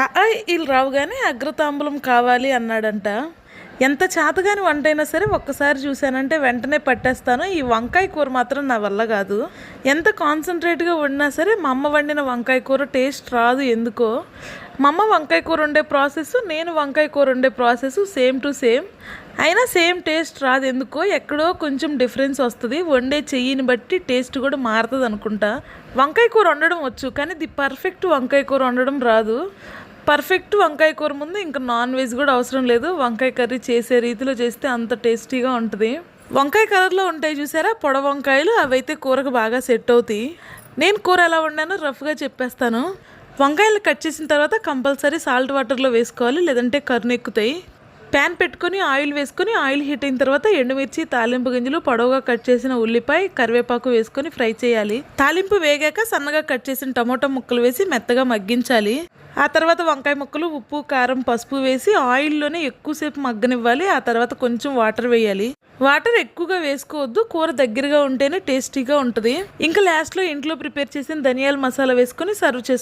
ఆ వీళ్ళు రావు కానీ అగ్రతాంబూలం కావాలి అన్నాడంట. ఎంత చేతగాని వంట అయినా సరే ఒక్కసారి చూశానంటే వెంటనే పట్టేస్తాను. ఈ వంకాయ కూర మాత్రం నా వల్ల కాదు. ఎంత కాన్సన్ట్రేట్గా వండినా సరే మా అమ్మ వండిన వంకాయ కూర టేస్ట్ రాదు ఎందుకో. మా అమ్మ వంకాయ కూర వండే ప్రాసెస్ నేను వంకాయ కూర వండే ప్రాసెస్ సేమ్ టు సేమ్ అయినా సేమ్ టేస్ట్ రాదు ఎందుకో. ఎక్కడో కొంచెం డిఫరెన్స్ వస్తుంది. వండే చెయ్యిని బట్టి టేస్ట్ కూడా మారుతుంది అనుకుంటా వంకాయ కూర వండడం వచ్చు కానీ ది పర్ఫెక్ట్ వంకాయ కూర వండడం రాదు. పర్ఫెక్ట్ వంకాయ కూర ముందు ఇంకా నాన్ వెజ్ కూడా అవసరం లేదు. వంకాయ కర్రీ చేసే రీతిలో చేస్తే అంత టేస్టీగా ఉంటుంది. వంకాయ కలర్లో ఉంటాయి చూసారా? పొడ వంకాయలు అవైతే కూరకు బాగా సెట్ అవుతాయి. నేను కూర ఎలా వండానో రఫ్గా చెప్పేస్తాను. వంకాయలు కట్ చేసిన తర్వాత కంపల్సరీ సాల్ట్ వాటర్లో వేసుకోవాలి లేదంటే కర్ను ఎక్కుతాయి. ప్యాన్ పెట్టుకొని ఆయిల్ వేసుకొని ఆయిల్ హీట్ అయిన తర్వాత ఎండుమిర్చి తాలింపు గింజలు పొడవుగా కట్ చేసిన ఉల్లిపాయ కరివేపాకు వేసుకొని ఫ్రై చేయాలి. తాలింపు వేగాక సన్నగా కట్ చేసిన టమోటా ముక్కలు వేసి మెత్తగా మగ్గించాలి. ఆ తర్వాత వంకాయ ముక్కలు ఉప్పు కారం పసుపు వేసి ఆయిల్లోనే ఎక్కువసేపు మగ్గనివ్వాలి. ఆ తర్వాత కొంచెం వాటర్ వేయాలి. వాటర్ ఎక్కువగా వేసుకోవద్దు. కూర దగ్గరగా ఉంటేనే టేస్టీగా ఉంటుంది. ఇంకా లాస్ట్లో ఇంట్లో ప్రిపేర్ చేసిన ధనియాల మసాలా వేసుకొని సర్వ్ చేసుకోవాలి